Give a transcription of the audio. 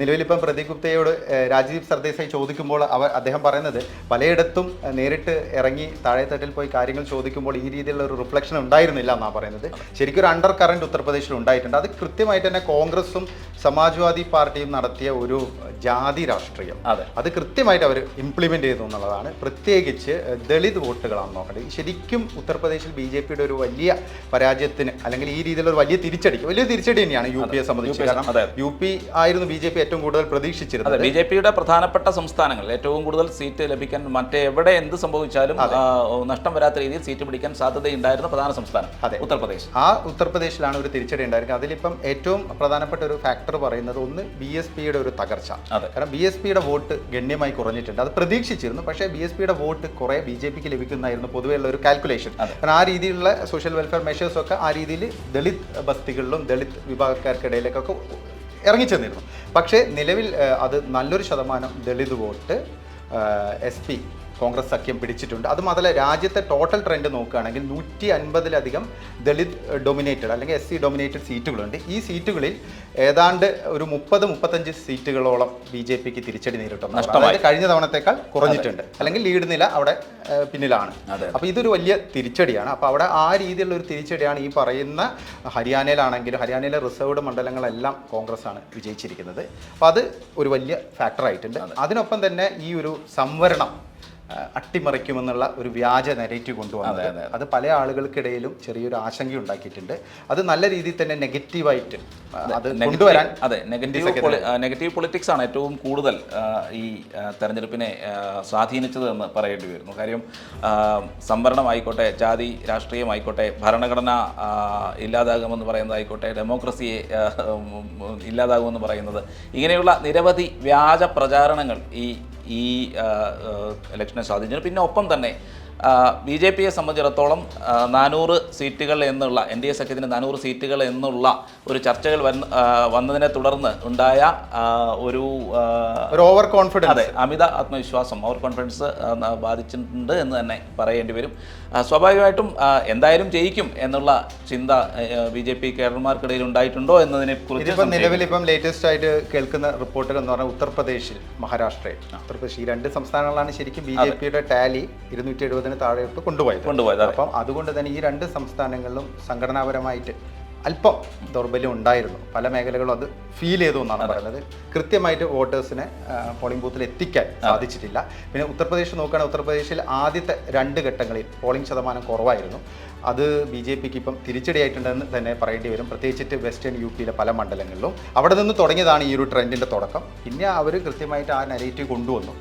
നിലവിലിപ്പം പ്രദീപ് ഗുപ്തയോട് രാജീവ് സർദേശായി ചോദിക്കുമ്പോൾ അവർ അദ്ദേഹം പറയുന്നത് പലയിടത്തും നേരിട്ട് ഇറങ്ങി താഴെത്തട്ടിൽ പോയി കാര്യങ്ങൾ ചോദിക്കുമ്പോൾ ഈ രീതിയിലുള്ള ഒരു റിഫ്ലക്ഷൻ ഉണ്ടായിരുന്നില്ല എന്നാണ് പറയുന്നത്. ശരിക്കും ഒരു അണ്ടർ കറന്റ് ഉത്തർപ്രദേശിൽ ഉണ്ടായിട്ടുണ്ട്. അത് കൃത്യമായിട്ട് തന്നെ കോൺഗ്രസും സമാജ്വാദി പാർട്ടിയും നടത്തിയ ഒരു ജാതി രാഷ്ട്രീയം. അതെ. അത് കൃത്യമായിട്ട് അവർ ഇംപ്ലിമെന്റ് ചെയ്തു എന്നുള്ളതാണ്. പ്രത്യേകിച്ച് ദളിത് വോട്ടുകളാണ് നോക്കേണ്ടത് ശരിക്കും ഉത്തർപ്രദേശിൽ ബി ജെ പിയുടെ ഒരു വലിയ പരാജയത്തിന് അല്ലെങ്കിൽ ഈ രീതിയിലുള്ള വലിയ തിരിച്ചടി വലിയ തിരിച്ചടി തന്നെയാണ് യു പിയെ സംബന്ധിച്ച്. കാരണം. യു പി ആയിരുന്നു ബി ജെ പി ഏറ്റവും കൂടുതൽ അതെ പ്രതീക്ഷിച്ചിരുന്നത്. ബി ജെ പിയുടെ പ്രധാനപ്പെട്ട സംസ്ഥാനങ്ങളിൽ ഏറ്റവും കൂടുതൽ സീറ്റ് ലഭിക്കാൻ മറ്റെവിടെ എന്ത് സംഭവിച്ചാലും നഷ്ടം വരാത്ത രീതിയിൽ സീറ്റ് പിടിക്കാൻ സാധ്യതയുണ്ടായിരുന്ന പ്രധാന സംസ്ഥാനം അതെ. ഉത്തർപ്രദേശ്. ആ ഉത്തർപ്രദേശിലാണ് ഒരു തിരിച്ചടി ഉണ്ടായിരുന്നത് അതിലിപ്പം ഏറ്റവും പ്രധാനപ്പെട്ട ഒരു ഫാക്ടർ പറയുന്നത് ഒന്ന് ബി എസ് പിയുടെ ഒരു തകർച്ച. അതെ. കാരണം ബി എസ് പിയുടെ വോട്ട് ഗണ്യമായി കുറഞ്ഞിട്ടുണ്ട്. അത് പ്രതീക്ഷിച്ചിരുന്നു പക്ഷേ ബി എസ് പിയുടെ വോട്ട് കുറെ ബി ജെ പിക്ക് ലഭിക്കുന്നതായിരുന്നു പൊതുവെയുള്ള ഒരു കാൽക്കുലേഷൻ. കാരണം ആ രീതിയിലുള്ള സോഷ്യൽ വെൽഫെയർ മെഷേഴ്സ് ഒക്കെ ആ രീതിയിൽ ദളിത് ബസ്തികളിലും ദളിത് വിഭാഗക്കാർക്കിടയിലേക്കൊക്കെ ഇറങ്ങിച്ചെന്നിരുന്നു. പക്ഷേ നിലവിൽ അത് നല്ലൊരു ശതമാനം Dalit vote S P Congress സഖ്യം പിടിച്ചിട്ടുണ്ട്. അത് മാത്രമല്ല രാജ്യത്തെ ടോട്ടൽ ട്രെൻഡ് നോക്കുകയാണെങ്കിൽ നൂറ്റി അൻപതിലധികം ദളിത് ഡൊമിനേറ്റഡ് അല്ലെങ്കിൽ എസ് സി ഡൊമിനേറ്റഡ് സീറ്റുകളുണ്ട്. ഈ സീറ്റുകളിൽ ഏതാണ്ട് ഒരു മുപ്പത് മുപ്പത്തഞ്ച് സീറ്റുകളോളം ബി ജെ പിക്ക് തിരിച്ചടി നേരിട്ടുണ്ട് നഷ്ടമായി. കഴിഞ്ഞ തവണത്തേക്കാൾ കുറഞ്ഞിട്ടുണ്ട്. അല്ലെങ്കിൽ ലീഡ് നില അവിടെ പിന്നിലാണ്. അപ്പോൾ ഇതൊരു വലിയ തിരിച്ചടിയാണ്. അപ്പോൾ അവിടെ ആ രീതിയിലുള്ള ഒരു തിരിച്ചടിയാണ് ഈ പറയുന്ന ഹരിയാനയിലാണെങ്കിലും ഹരിയാനയിലെ റിസർവ്ഡ് മണ്ഡലങ്ങളെല്ലാം കോൺഗ്രസ് ആണ് വിജയിച്ചിരിക്കുന്നത്. അപ്പോൾ അത് ഒരു വലിയ ഫാക്ടറായിട്ടുണ്ട് അതിനൊപ്പം തന്നെ ഈ ഒരു സംവരണം അട്ടിമറിക്കുമെന്നുള്ള ഒരു വ്യാജ നെറേറ്റീവ് കൊണ്ടുവന്നത്. അത് പല ആളുകൾക്കിടയിലും ചെറിയൊരു ആശങ്ക ഉണ്ടാക്കിയിട്ടുണ്ട്. അത് നല്ല രീതിയിൽ തന്നെ നെഗറ്റീവായിട്ട് അത് കൊണ്ടുവരാൻ അതെ നെഗറ്റീവ് നെഗറ്റീവ് പൊളിറ്റിക്സ് ആണ് ഏറ്റവും കൂടുതൽ ഈ തെരഞ്ഞെടുപ്പിനെ സ്വാധീനിച്ചത് എന്ന് പറയേണ്ടി വരുന്നു. കാര്യം സംവരണമായിക്കോട്ടെ ജാതി രാഷ്ട്രീയമായിക്കോട്ടെ ഭരണഘടന ഇല്ലാതാകുമെന്ന് പറയുന്നതായിക്കോട്ടെ ഡെമോക്രസിയെ ഇല്ലാതാകുമെന്ന് പറയുന്നത് ഇങ്ങനെയുള്ള നിരവധി വ്യാജ പ്രചാരണങ്ങൾ ഈ ഈ ഇലക്ഷനെ സ്വാധീനിച്ചു പിന്നെ ഒപ്പം തന്നെ ബി ജെ പിയെ സംബന്ധിച്ചിടത്തോളം നാനൂറ് സീറ്റുകൾ എന്നുള്ള എൻ ഡി എ സഖ്യത്തിന് നാനൂറ് സീറ്റുകൾ എന്നുള്ള ഒരു ചർച്ചകൾ വന്ന് വന്നതിനെ തുടർന്ന് ഉണ്ടായ ഒരു ഓവർ കോൺഫിഡൻസ് അതെ അമിത ആത്മവിശ്വാസം ഓവർ കോൺഫിഡൻസ് ബാധിച്ചിട്ടുണ്ട് എന്ന് തന്നെ പറയേണ്ടി വരും. സ്വാഭാവികമായിട്ടും എന്തായാലും ജയിക്കും എന്നുള്ള ചിന്ത ബി ജെ പി കേഡർമാർക്കിടയിൽ ഉണ്ടായിട്ടുണ്ടോ എന്നതിനെ കുറിച്ച് ഇപ്പം നിലവിൽ ഇപ്പം ലേറ്റസ്റ്റ് ആയിട്ട് കേൾക്കുന്ന റിപ്പോർട്ടുകൾ എന്ന് പറഞ്ഞാൽ ഉത്തർപ്രദേശിൽ മഹാരാഷ്ട്രയിൽ. ഉത്തർപ്രദേശ് ഈ രണ്ട് സംസ്ഥാനങ്ങളാണ് ശരിക്കും ബി ജെ പിയുടെ ടാലി ഇരുന്നൂറ്റി എഴുപതിന് താഴെയിട്ട് കൊണ്ടുപോയത്. കൊണ്ടുപോയത് അപ്പം അതുകൊണ്ട് തന്നെ ഈ രണ്ട് സംസ്ഥാനങ്ങളിലും സംഘടനാപരമായിട്ട് അല്പം ദൗർബല്യം ഉണ്ടായിരുന്നു. പല മേഖലകളും അത് ഫീൽ ചെയ്തു എന്നാണ് പറയുന്നത്. കൃത്യമായിട്ട് വോട്ടേഴ്സിനെ പോളിംഗ് ബൂത്തിൽ എത്തിക്കാൻ സാധിച്ചിട്ടില്ല. പിന്നെ ഉത്തർപ്രദേശ് നോക്കുകയാണെങ്കിൽ ഉത്തർപ്രദേശിൽ ആദ്യത്തെ രണ്ട് ഘട്ടങ്ങളിൽ പോളിംഗ് ശതമാനം കുറവായിരുന്നു. അത് ബി ജെ പിക്ക് ഇപ്പം തിരിച്ചടിയായിട്ടുണ്ടെന്ന് തന്നെ പറയേണ്ടി വരും. പ്രത്യേകിച്ചിട്ട് വെസ്റ്റേൺ യു പിയിലെ പല മണ്ഡലങ്ങളിലും. അവിടെ നിന്ന് തുടങ്ങിയതാണ് ഈ ഒരു ട്രെൻഡിന്റെ തുടക്കം. പിന്നെ അവർ കൃത്യമായിട്ട് ആ നെഗറ്റീവ് കൊണ്ടുവന്നു.